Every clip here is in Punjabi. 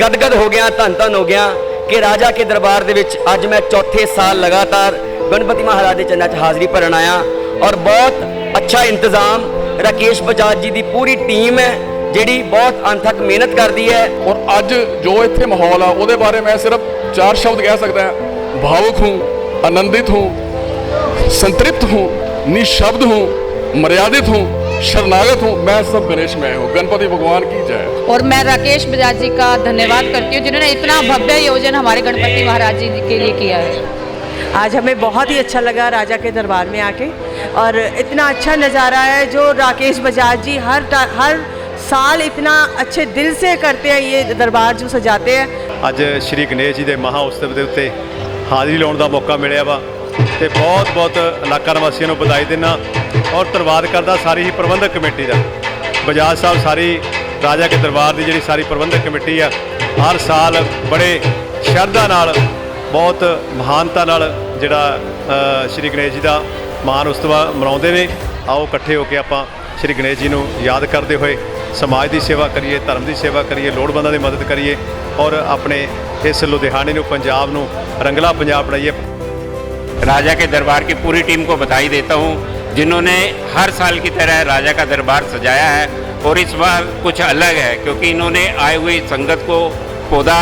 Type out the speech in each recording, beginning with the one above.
ਗਦਗਦ ਹੋ ਗਿਆ, ਧੰਨ ਧੰਨ ਹੋ ਗਿਆ ਕਿ ਰਾਜਾ ਕੇ ਦਰਬਾਰ ਦੇ ਵਿੱਚ ਅੱਜ ਮੈਂ ਚੌਥੇ ਸਾਲ ਲਗਾਤਾਰ ਗਣਪਤੀ ਮਹਾਰਾਜ ਦੇ ਚੰਨਾਂ 'ਚ ਹਾਜ਼ਰੀ ਭਰਨ ਆਇਆ ਔਰ ਬਹੁਤ ਅੱਛਾ ਇੰਤਜ਼ਾਮ ਰਾਕੇਸ਼ ਬਜਾਜ ਜੀ ਦੀ ਪੂਰੀ ਟੀਮ ਹੈ, ਜਿਹੜੀ ਬਹੁਤ ਅਣਥੱਕ ਮਿਹਨਤ ਕਰਦੀ ਹੈ। ਔਰ ਅੱਜ ਜੋ ਇੱਥੇ ਮਾਹੌਲ ਆ, ਉਹਦੇ ਬਾਰੇ ਮੈਂ ਸਿਰਫ ਚਾਰ ਸ਼ਬਦ ਕਹਿ ਸਕਦਾ ਹਾਂ। ਭਾਵੁਕ ਹੂੰ, ਆਨੰਦਿਤ ਹੂੰ, ਸੰਤ੍ਰਿਪਤ ਹੂੰ, ਨਿਸ਼ਬਦ ਹੂੰ, ਮਰਿਆਦਿਤ ਹੂੰ शरणागत हूँ मैं सब गणेश में हूँ गणपति भगवान की जय और मैं राकेश बजाज जी का धन्यवाद करती हूँ जिन्होंने इतना भव्य आयोजन हमारे गणपति महाराज जी के लिए किया है आज हमें बहुत ही अच्छा लगा राजा के दरबार में आके और इतना अच्छा नज़ारा है जो राकेश बजाज जी हर टा- हर साल इतना अच्छे दिल से करते हैं ये दरबार जो सजाते हैं ਅੱਜ ਸ਼੍ਰੀ ਗਣੇਸ਼ ਜੀ ਦੇ ਮਹਾ ਉਤਸਵ ਦੇ ਉੱਤੇ ਹਾਜ਼ਰੀ ਲਾਉਣ ਦਾ ਮੌਕਾ ਮਿਲਿਆ ਵਾ ਤੇ ਬਹੁਤ ਬਹੁਤ ਇਲਾਕਾ ਨਿਵਾਸੀਆਂ ਨੂੰ ਵਧਾਈ ਦਿੰਦਾ ਔਰ ਧੰਨਵਾਦ ਕਰਦਾ ਸਾਰੀ ਹੀ ਪ੍ਰਬੰਧਕ ਕਮੇਟੀ ਦਾ। ਬਜਾਜ ਸਾਹਿਬ ਸਾਰੀ, ਰਾਜਾ ਕੇ ਦਰਬਾਰ ਦੀ ਜਿਹੜੀ ਸਾਰੀ ਪ੍ਰਬੰਧਕ ਕਮੇਟੀ ਆ, ਹਰ ਸਾਲ ਬੜੇ ਸ਼ਰਧਾ ਨਾਲ, ਬਹੁਤ ਮਹਾਨਤਾ ਨਾਲ ਜਿਹੜਾ ਸ਼੍ਰੀ ਗਣੇਸ਼ ਜੀ ਦਾ ਮਹਾਨ ਉਤਸਵ ਮਨਾਉਂਦੇ ਨੇ। ਆਓ ਇਕੱਠੇ ਹੋ ਕੇ ਆਪਾਂ ਸ਼੍ਰੀ ਗਣੇਸ਼ ਜੀ ਨੂੰ ਯਾਦ ਕਰਦੇ ਹੋਏ ਸਮਾਜ ਦੀ ਸੇਵਾ ਕਰੀਏ, ਧਰਮ ਦੀ ਸੇਵਾ ਕਰੀਏ, ਲੋੜਵੰਦਾਂ ਦੀ ਮਦਦ ਕਰੀਏ ਔਰ ਆਪਣੇ ਇਸ ਲੁਧਿਆਣੇ ਨੂੰ, ਪੰਜਾਬ ਨੂੰ ਰੰਗਲਾ ਪੰਜਾਬ ਬਣਾਈਏ। राजा के दरबार की पूरी टीम को बधाई देता हूँ, जिन्होंने हर साल की तरह राजा का दरबार सजाया है और इस बार कुछ अलग है, क्योंकि इन्होंने आए हुए संगत को पौधा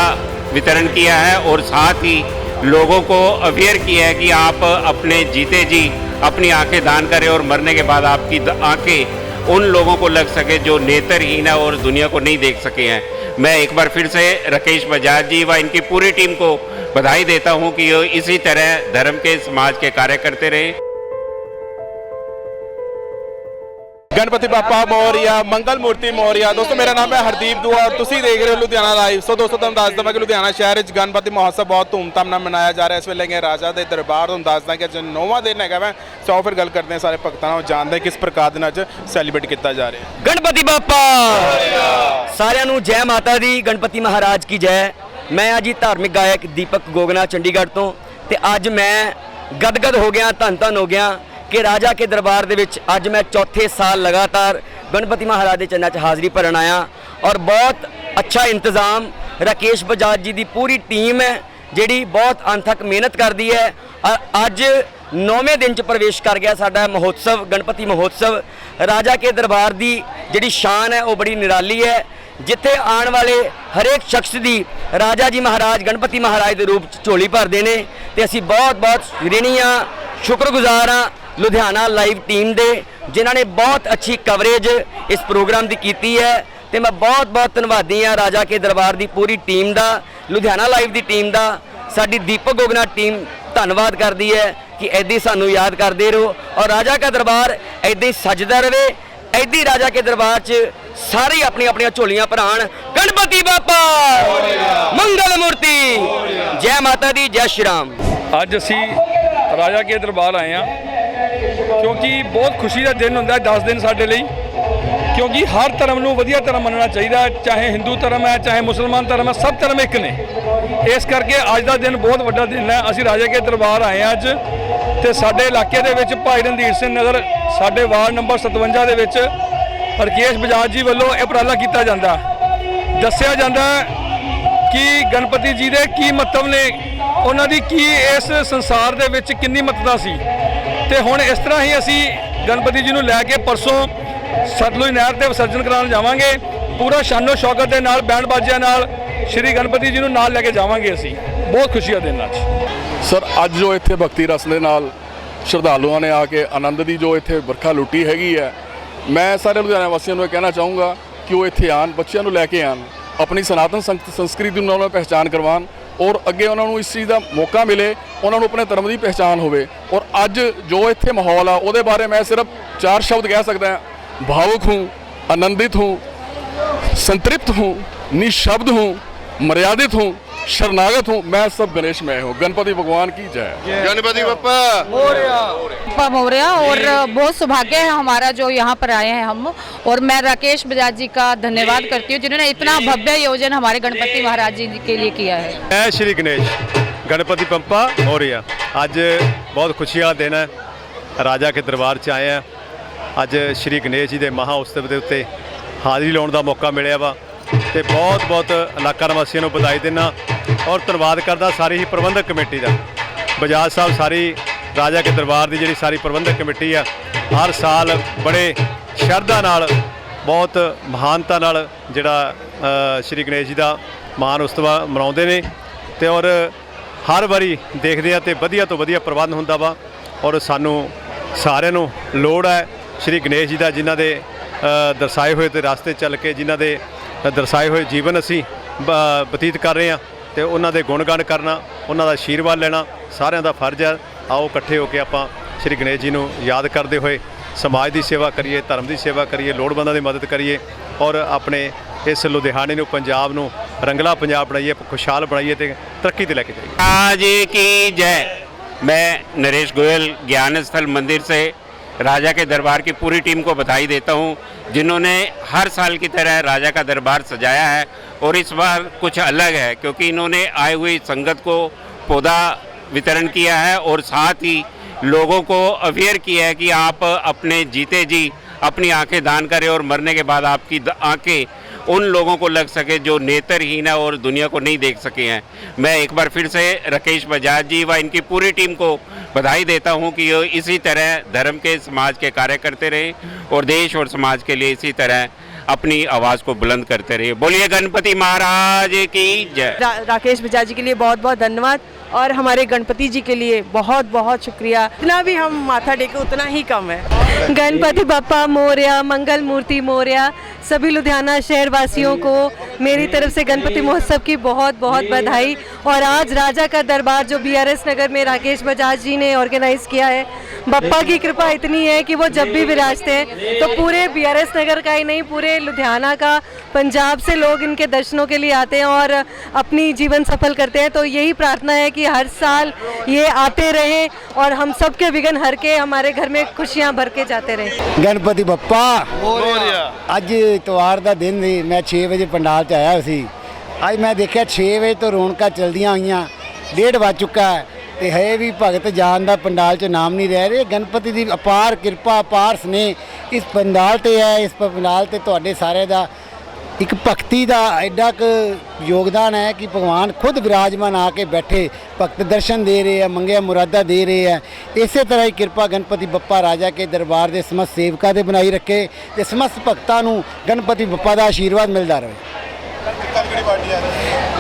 वितरण किया है और साथ ही लोगों को अवेयर किया है कि आप अपने जीते जी, अपनी आँखें दान करें और मरने के बाद आपकी आँखें उन लोगों को लग सके जो नेत्रहीन है और दुनिया को नहीं देख सके हैं। मैं एक बार फिर से राकेश बजाज जी व इनकी पूरी टीम को बधाई देता हूं कि ये इसी तरह धर्म के समाज के कार्य करते रहे ਗਣਪਤੀ ਬਾਪਾ ਮੋਰੀਆ, ਮੰਗਲ ਮੂਰਤੀ ਮੋਰੀਆ। ਦੋਸਤੋ, ਮੇਰਾ ਨਾਮ ਹੈ ਹਰਦੀਪ ਦੁਆ। ਤੁਸੀਂ ਦੇਖ ਰਹੇ ਹੋ ਲੁਧਿਆਣਾ ਲਾਈਵ ਸੋ ਦੋਸਤੋ, ਤੁਹਾਨੂੰ ਦੱਸ ਦਵਾਂ ਕਿ ਲੁਧਿਆਣਾ ਸ਼ਹਿਰ ਵਿੱਚ ਗਣਪਤੀ ਮਹੋਤਸਵ ਬਹੁਤ ਧੂਮਧਾਮ ਨਾਲ ਮਨਾਇਆ ਜਾ ਰਿਹਾ। ਇਸ ਵੇਲੇ ਹੈਗੇ ਰਾਜਾ ਦੇ ਦਰਬਾਰ। ਤੁਹਾਨੂੰ ਦੱਸਦਾ ਕਿ ਅੱਜ ਨੌਵਾਂ ਦਿਨ ਹੈਗਾ ਮੈਂ ਸੋ ਫਿਰ ਗੱਲ ਕਰਦੇ ਹਾਂ ਸਾਰੇ ਭਗਤਾਂ ਨਾਲ। ਜਾਣਦੇ ਹਾਂ ਕਿਸ ਪ੍ਰਕਾਰ ਦੇ ਨਾਲ ਅੱਜ ਸੈਲੀਬ੍ਰੇਟ ਕੀਤਾ ਜਾ ਰਿਹਾ। ਹੈ ਗਣਪਤੀ ਬਾਪਾ ਸਾਰਿਆਂ ਨੂੰ ਜੈ ਮਾਤਾ ਦੀ। ਗਣਪਤੀ ਮਹਾਰਾਜ ਕੀ ਜੈ। ਮੈਂ ਅੱਜ ਧਾਰਮਿਕ ਗਾਇਕ ਦੀਪਕ ਗੋਗਨਾ ਚੰਡੀਗੜ੍ਹ ਤੋਂ। ਤੇ ਅੱਜ ਮੈਂ ਗਦਗਦ ਹੋ ਗਿਆ, ਧੰਨ ਧੰਨ ਹੋ ਗਿਆ। ਕਿ ਰਾਜਾ ਕੇ ਦਰਬਾਰ ਦੇ ਵਿੱਚ ਅੱਜ ਮੈਂ ਚੌਥੇ ਸਾਲ ਲਗਾਤਾਰ ਗਣਪਤੀ ਮਹਾਰਾਜ ਦੇ ਚਰਨਾਂ 'ਚ ਹਾਜ਼ਰੀ ਭਰਨ ਆਇਆ ਔਰ ਬਹੁਤ ਅੱਛਾ ਇੰਤਜ਼ਾਮ ਰਾਕੇਸ਼ ਬਜਾਜ ਜੀ ਦੀ ਪੂਰੀ ਟੀਮ ਹੈ, ਜਿਹੜੀ ਬਹੁਤ ਅਣਥੱਕ ਮਿਹਨਤ ਕਰਦੀ ਹੈ। ਔਰ ਅੱਜ ਨੌਵੇਂ ਦਿਨ ਚ ਪ੍ਰਵੇਸ਼ ਕਰ ਗਿਆ ਸਾਡਾ ਮਹੋਤਸਵ, ਗਣਪਤੀ ਮਹੋਤਸਵ। ਰਾਜਾ ਕੇ ਦਰਬਾਰ ਦੀ ਜਿਹੜੀ ਸ਼ਾਨ ਹੈ, ਉਹ ਬੜੀ ਨਿਰਾਲੀ ਹੈ। ਜਿੱਥੇ ਆਉਣ ਵਾਲੇ ਹਰੇਕ ਸ਼ਖਸ ਦੀ ਰਾਜਾ ਜੀ ਮਹਾਰਾਜ, ਗਣਪਤੀ ਮਹਾਰਾਜ ਦੇ ਰੂਪ ਚ ਝੋਲੀ ਭਰਦੇ ਨੇ। ਤੇ ਅਸੀਂ ਬਹੁਤ ਬਹੁਤ ਰਿਣੀ ਹਾਂ, ਸ਼ੁਕਰਗੁਜ਼ਾਰ ਹਾਂ ਲੁਧਿਆਣਾ ਲਾਈਵ ਟੀਮ ਦੇ, ਜਿਨ੍ਹਾਂ ਨੇ ਬਹੁਤ ਅੱਛੀ ਕਵਰੇਜ ਇਸ ਪ੍ਰੋਗਰਾਮ ਦੀ ਕੀਤੀ ਹੈ। ਤੇ ਮੈਂ ਬਹੁਤ ਬਹੁਤ ਧੰਨਵਾਦੀ ਹਾਂ ਰਾਜਾ ਕੇ ਦਰਬਾਰ ਦੀ ਪੂਰੀ ਟੀਮ ਦਾ, ਲੁਧਿਆਣਾ ਲਾਈਵ ਦੀ ਟੀਮ ਦਾ। ਸਾਡੀ ਦੀਪਕ ਗੋਗਨਾ ਟੀਮ ਧੰਨਵਾਦ ਕਰਦੀ ਹੈ ਕਿ ਐਦੀ ਸਾਨੂੰ ਯਾਦ ਕਰਦੇ ਰਹੋ। ਔਰ ਰਾਜਾ ਕਾ ਦਰਬਾਰ ਐਦਾਂ ਹੀ ਸਜਦਾ ਰਵੇ ਐਦੀ ਹੀ ਰਾਜਾ ਕੇ ਦਰਬਾਰ 'ਚ ਸਾਰੇ ਹੀ ਆਪਣੀਆਂ ਆਪਣੀਆਂ ਝੋਲੀਆਂ ਭਰਾਣ। ਗਣਪਤੀ ਬਾਪਾ! ਮੰਗਲ ਮੂਰਤੀ! ਜੈ ਮਾਤਾ ਦੀ, ਜੈ ਸ਼੍ਰੀ ਰਾਮ। ਅੱਜ ਅਸੀਂ ਰਾਜਾ ਕੇ ਦਰਬਾਰ ਆਏ ਆ ਕਿਉਂਕਿ ਬਹੁਤ ਖੁਸ਼ੀ ਦਾ ਦਿਨ ਹੁੰਦਾ ਹੈ 10 ਦਿਨ ਸਾਡੇ ਲਈ। ਕਿਉਂਕਿ ਹਰ ਧਰਮ ਨੂੰ ਵਧੀਆ ਧਰਮ ਮੰਨਣਾ ਚਾਹੀਦਾ ਚਾਹੇ ਹਿੰਦੂ ਧਰਮ ਹੈ, ਚਾਹੇ ਮੁਸਲਮਾਨ ਧਰਮ ਹੈ, ਸਭ ਧਰਮ ਇੱਕ ਨੇ। ਇਸ ਕਰਕੇ ਅੱਜ ਦਾ ਦਿਨ ਬਹੁਤ ਵੱਡਾ ਦਿਨ ਹੈ। ਅਸੀਂ ਰਾਜਾ ਕੇ ਦਰਬਾਰ ਆਏ ਹਾਂ ਅੱਜ ਤੇ ਸਾਡੇ ਇਲਾਕੇ ਦੇ ਵਿੱਚ ਭਾਈ ਰਣਧੀਰ ਸਿੰਘ ਨਗਰ, ਸਾਡੇ ਵਾਰਡ ਨੰਬਰ 57 ਦੇ ਵਿੱਚ ਰਕੇਸ਼ ਬਜਾਜ ਜੀ ਵੱਲੋਂ ਇਹ ਉਪਰਾਲਾ ਕੀਤਾ ਜਾਂਦਾ। ਦੱਸਿਆ ਜਾਂਦਾ ਕਿ ਗਣਪਤੀ ਜੀ ਦੇ ਕੀ ਮਹੱਤਵ ਨੇ, ਉਹਨਾਂ ਦੀ ਕੀ ਇਸ ਸੰਸਾਰ ਦੇ ਵਿੱਚ ਕਿੰਨੀ ਮਹੱਤਤਾ ਸੀ। ਤੇ ਹੁਣ ਇਸ ਤਰ੍ਹਾਂ ਹੀ ਅਸੀਂ ਗਣਪਤੀ ਜੀ ਨੂੰ ਲੈ ਕੇ ਪਰਸੋਂ ਸਤਲੁਜ ਨਹਿਰ ਤੇ ਵਿਸਰਜਨ ਕਰਾਉਣ ਜਾਵਾਂਗੇ। ਪੂਰਾ ਸ਼ਾਨੋ ਸ਼ੌਕਤ ਦੇ ਨਾਲ, ਬੈਂਡ ਬਾਜਿਆਂ ਨਾਲ ਸ਼੍ਰੀ ਗਣਪਤੀ ਜੀ ਨੂੰ ਨਾਲ ਲੈ ਕੇ ਜਾਵਾਂਗੇ ਅਸੀਂ। ਬਹੁਤ ਖੁਸ਼ੀ ਦਾ ਦਿਨ ਅੱਜ ਸਰ, ਅੱਜ ਜੋ ਇੱਥੇ ਭਗਤੀ ਰਸ ਦੇ ਨਾਲ ਸ਼ਰਧਾਲੂਆਂ ਨੇ ਆ ਕੇ ਆਨੰਦ ਦੀ ਜੋ ਇੱਥੇ ਵਰਖਾ ਲੁੱਟੀ ਹੈਗੀ ਹੈ, ਮੈਂ ਸਾਰੇ ਲੁਧਿਆਣਾ ਵਾਸੀਆਂ ਨੂੰ ਇਹ ਕਹਿਣਾ ਚਾਹੂੰਗਾ ਕਿ ਉਹ ਇੱਥੇ ਆਣ ਬੱਚਿਆਂ ਨੂੰ ਲੈ ਕੇ ਆਣ ਆਪਣੀ ਸਨਾਤਨ ਸੰਸਕ੍ਰਿਤੀ ਨੂੰ ਉਹਨਾਂ ਪਹਿਚਾਨ ਕਰਵਾਉਣ ਔਰ ਅੱਗੇ ਉਹਨਾਂ ਨੂੰ ਇਸ ਚੀਜ਼ ਦਾ ਮੌਕਾ ਮਿਲੇ, ਉਹਨਾਂ ਨੂੰ ਆਪਣੇ ਧਰਮ ਦੀ ਪਛਾਣ ਹੋਵੇ। ਔਰ ਅੱਜ ਜੋ ਇੱਥੇ ਮਾਹੌਲ ਆ, ਉਹਦੇ ਬਾਰੇ ਮੈਂ ਸਿਰਫ ਚਾਰ ਸ਼ਬਦ ਕਹਿ ਸਕਦਾ ਭਾਵੁਕ ਹੂੰ, ਆਨੰਦਿਤ ਹੂੰ, ਸੰਤ੍ਰਿਪਤ ਹੂੰ, ਨਿਸ਼ਬਦ ਹੂੰ, ਮਰਿਆਦਿਤ ਹੂੰ शरणागत हूँ मैं सब गणेश में हूँ गणपति भगवान की जय ਗਣਪਤੀ ਬਾਪਾ बापा मौर्य और बहुत सौभाग्य है हमारा जो यहाँ पर आए हैं हम और मैं राकेश बजाज जी का धन्यवाद करती हूँ जिन्होंने इतना भव्य आयोजन हमारे गणपति महाराज जी के लिए किया है ਮੈਂ ਸ਼੍ਰੀ ਗਣੇਸ਼ ਗਣਪਤੀ ਪੰਪਾ ਮੋਰੀਆ ਅੱਜ ਬਹੁਤ ਖੁਸ਼ੀ ਵਾਲਾ ਦਿਨ ਹੈ ਰਾਜਾ ਕੇ ਦਰਬਾਰ 'ਚ ਆਏ ਆ ਅੱਜ ਸ਼੍ਰੀ ਗਣੇਸ਼ ਜੀ ਦੇ ਮਹਾ ਉਤਸਵ ਦੇ ਉੱਤੇ ਹਾਜ਼ਰੀ ਲਾਉਣ ਦਾ ਮੌਕਾ ਮਿਲਿਆ ਵਾ ਤੇ ਬਹੁਤ ਬਹੁਤ ਇਲਾਕਾ ਨਿਵਾਸੀਆਂ ਨੂੰ ਵਧਾਈ ਦਿੰਦਾ ਔਰ ਧੰਨਵਾਦ ਕਰਦਾ ਸਾਰੀ ਹੀ ਪ੍ਰਬੰਧਕ ਕਮੇਟੀ ਦਾ। ਬਜਾਜ ਸਾਹਿਬ ਸਾਰੀ, ਰਾਜਾ ਕੇ ਦਰਬਾਰ ਦੀ ਜਿਹੜੀ ਸਾਰੀ ਪ੍ਰਬੰਧਕ ਕਮੇਟੀ ਆ, ਹਰ ਸਾਲ ਬੜੇ ਸ਼ਰਧਾ ਨਾਲ, ਬਹੁਤ ਮਹਾਨਤਾ ਨਾਲ ਜਿਹੜਾ ਸ਼੍ਰੀ ਗਣੇਸ਼ ਜੀ ਦਾ ਮਾਨ ਉਤਸਵ ਮਨਾਉਂਦੇ ਨੇ ਤੇ ਔਰ ਹਰ ਵਾਰੀ ਦੇਖਦੇ ਆ ਤੇ ਵਧੀਆ ਤੋਂ ਵਧੀਆ ਪ੍ਰਬੰਧ ਹੁੰਦਾ ਵਾ ਔਰ ਸਾਨੂੰ ਸਾਰਿਆਂ ਨੂੰ ਲੋੜ ਹੈ ਸ਼੍ਰੀ ਗਣੇਸ਼ ਜੀ ਦਾ ਜਿਨ੍ਹਾਂ ਦੇ ਦਰਸਾਏ ਹੋਏ ਤੇ ਰਸਤੇ ਚੱਲ ਕੇ ਜਿਨ੍ਹਾਂ ਦੇ ਦਰਸਾਏ ਹੋਏ ਜੀਵਨ ਅਸੀਂ ਬ- ਬਤੀਤ ਕਰ ਰਹੇ ਹਾਂ ਤੇ ਉਹਨਾਂ ਦੇ ਗੁਣਗਾਨ ਕਰਨਾ ਉਹਨਾਂ ਦਾ ਆਸ਼ੀਰਵਾਦ ਲੈਣਾ ਸਾਰਿਆਂ ਦਾ ਫਰਜ਼ ਹੈ ਆਓ ਇਕੱਠੇ ਹੋ ਕੇ ਆਪਾਂ ਸ਼੍ਰੀ ਗਣੇਸ਼ ਜੀ ਨੂੰ ਯਾਦ ਕਰਦੇ ਹੋਏ ਸਮਾਜ ਦੀ ਸੇਵਾ ਕਰੀਏ ਧਰਮ ਦੀ ਸੇਵਾ ਕਰੀਏ ਲੋੜਵੰਦਾਂ ਦੀ ਮਦਦ ਕਰੀਏ ਔਰ ਆਪਣੇ ਇਸ ਲੁਧਿਆਣੇ ਨੂੰ ਪੰਜਾਬ ਨੂੰ ਰੰਗਲਾ ਪੰਜਾਬ ਬਣਾਈਏ ਖੁਸ਼ਹਾਲ ਬਣਾਈਏ ਤੇ ਤਰੱਕੀ ਤੇ ਲੈ ਕੇ ਜਾਈਏ आज की जय मैं नरेश गोयल ज्ञान स्थल मंदिर से राजा के दरबार की पूरी टीम को बधाई देता हूँ, जिन्होंने हर साल की तरह राजा का दरबार सजाया है और इस बार कुछ अलग है, क्योंकि इन्होंने आए हुई संगत को पौधा वितरण किया है और साथ ही लोगों को अवेयर किया है कि आप अपने जीते जी, अपनी आँखें दान करें और मरने के बाद आपकी आँखें उन लोगों को लग सके जो नेतरहीन है और दुनिया को नहीं देख सके हैं। मैं एक बार फिर से राकेश बजाज जी व इनकी पूरी टीम को बधाई देता हूँ कि ये इसी तरह धर्म के, समाज के कार्य करते रहें और देश और समाज के लिए इसी तरह अपनी आवाज़ को बुलंद करते रहे बोलिए गणपति महाराज की जय। रा, राकेश बजाज जी के लिए बहुत बहुत धन्यवाद और हमारे गणपति जी के लिए बहुत बहुत शुक्रिया। इतना भी हम माथा टेके उतना ही कम है। गणपति बप्पा मोरया मंगल मूर्ति मोरया सभी लुधियाना शहर वासियों को मेरी तरफ़ से गणपति महोत्सव की बहुत बहुत बधाई। और आज राजा का दरबार जो बीआरएस नगर में राकेश बजाज जी ने ऑर्गेनाइज किया है बप्पा की कृपा इतनी है कि वो जब भी विराजते हैं तो पूरे बीआरएस नगर का ही नहीं पूरे लुधियाना का पंजाब से लोग इनके दर्शनों के लिए आते हैं और अपनी जीवन सफल करते हैं तो यही प्रार्थना है कि हर साल ये आते रहें और हम सबके विघ्न हर के हमारे घर में खुशियाँ भर के जाते रहें ਗਣਪਤੀ ਬੱਪਾ ਅੱਜ ਇਤਵਾਰ ਦਾ ਦਿਨ ਸੀ ਮੈਂ 6 ਵਜੇ ਪੰਡਾਲ 'ਚ ਆਇਆ ਸੀ ਅੱਜ ਮੈਂ ਦੇਖਿਆ 6 ਵਜੇ ਤੋਂ ਰੌਣਕਾਂ ਚਲਦੀਆਂ ਹੋਈਆਂ ਡੇਢ ਵੱਜ ਚੁੱਕਾ ਹੈ ਤੇ ਹੈ ਵੀ ਭਗਤ ਜਾਨ ਦਾ ਪੰਡਾਲ 'ਚ ਨਾਮ ਨਹੀਂ ਰਹਿ ਰਹੇ ਗਣਪਤੀ ਦੀ ਅਪਾਰ ਕਿਰਪਾ ਅਪਾਰ ਸਨੇਹ ਇਸ ਪੰਡਾਲ ਤੇ ਹੈ, ਇਸ ਪੰਡਾਲ ਤੇ ਤੁਹਾਡੇ ਸਾਰੇ ਦਾ ਇੱਕ ਭਗਤੀ ਦਾ ਐਡਾ ਕੁ ਯੋਗਦਾਨ ਹੈ ਕਿ ਭਗਵਾਨ ਖੁਦ ਵਿਰਾਜਮਾਨ ਆ ਕੇ ਬੈਠੇ, ਭਗਤ ਦਰਸ਼ਨ ਦੇ ਰਹੇ ਆ, ਮੰਗਿਆ ਮੁਰਾਦਾ ਦੇ ਰਹੇ ਆ। ਇਸੇ ਤਰ੍ਹਾਂ ਹੀ ਕਿਰਪਾ ਗਣਪਤੀ ਬੱਪਾ ਰਾਜਾ ਕੇ ਦਰਬਾਰ ਦੇ ਸਮਸਤ ਸੇਵਕਾਂ ਦੇ ਬਣਾਈ ਰੱਖੇ ਤੇ ਸਮਸਤ ਭਗਤਾਂ ਨੂੰ ਗਣਪਤੀ ਬੱਪਾ ਦਾ ਆਸ਼ੀਰਵਾਦ ਮਿਲਦਾ ਰਹੇ।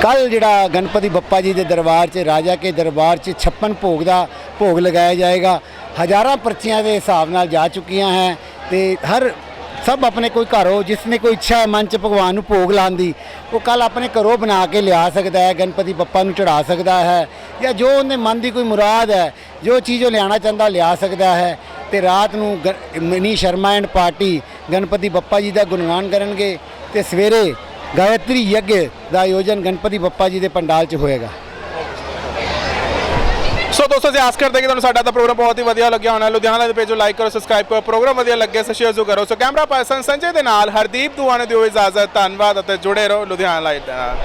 ਕੱਲ ਜਿਹੜਾ ਗਣਪਤੀ ਬੱਪਾ ਜੀ ਦੇ ਦਰਬਾਰ 'ਚ, ਰਾਜਾ ਕੇ ਦਰਬਾਰ 'ਚ 56 ਭੋਗ ਦਾ ਭੋਗ ਲਗਾਇਆ ਜਾਏਗਾ। ਹਜ਼ਾਰਾਂ ਪਰਚੀਆਂ ਦੇ ਹਿਸਾਬ ਨਾਲ ਜਾ ਚੁੱਕੀਆਂ ਹੈ। ਤੇ ਹਰ ਸਭ ਆਪਣੇ ਕੋਈ ਘਰੋਂ ਜਿਸ ਨੇ ਕੋਈ ਇੱਛਾ ਹੈ ਮਨ 'ਚ ਭਗਵਾਨ ਨੂੰ ਭੋਗ ਲਾਉਣ ਦੀ, ਉਹ ਕੱਲ ਆਪਣੇ ਘਰੋਂ ਬਣਾ ਕੇ ਲਿਆ ਸਕਦਾ ਹੈ, ਗਣਪਤੀ ਬੱਪਾ ਨੂੰ ਚੜਾ ਸਕਦਾ ਹੈ, ਜਾਂ ਜੋ ਉਹਦੇ ਮਨ ਦੀ ਕੋਈ ਮੁਰਾਦ ਹੈ, ਜੋ ਚੀਜ਼ ਉਹ ਲਿਆਣਾ ਚਾਹੁੰਦਾ ਲਿਆ ਸਕਦਾ ਹੈ। ਤੇ ਰਾਤ ਨੂੰ ਗ- ਮਨੀ ਸ਼ਰਮਾ ਐਂਡ ਪਾਰਟੀ ਗਣਪਤੀ ਬੱਪਾ ਜੀ ਦਾ ਗੁਣਗਾਨ ਕਰਨਗੇ ਤੇ ਸਵੇਰੇ ਗਾਇਤਰੀ ਯੱਗ ਦਾ ਆਯੋਜਨ ਗਣਪਤੀ ਬੱਪਾ ਜੀ ਦੇ ਪੰਡਾਲ 'ਚ ਹੋਏਗਾ। ਸੋ ਦੋਸਤੋ ਜੀ ਆਸ ਕਰਦੇ ਕਿ ਤੁਹਾਨੂੰ ਸਾਡਾ ਤਾਂ ਪ੍ਰੋਗਰਾਮ ਬਹੁਤ ਹੀ ਵਧੀਆ ਲੱਗਿਆ ਹੋਣਾ। ਲੁਧਿਆਣਾ ਦੇ ਪੇਜ ਨੂੰ ਲਾਈਕ ਕਰੋ ਸਬਸਕ੍ਰਾਈਬ ਕਰੋ, ਪ੍ਰੋਗਰਾਮ ਵਧੀਆ ਲੱਗੇ ਸੋ ਸ਼ੇਅਰ ਜ਼ਰੂਰ ਕਰੋ। ਸੋ ਕੈਮਰਾ ਪਰਸਨ ਸੰਜੇ ਦੇ ਨਾਲ ਹਰਦੀਪ ਦੁਆਨੇ ਦਿਓ ਇਜਾਜ਼ਤ। ਧੰਨਵਾਦ ਅਤੇ ਜੁੜੇ ਰਹੋ ਲੁਧਿਆਣਾ ਲਾਈਵ ਦੇ ਨਾਲ।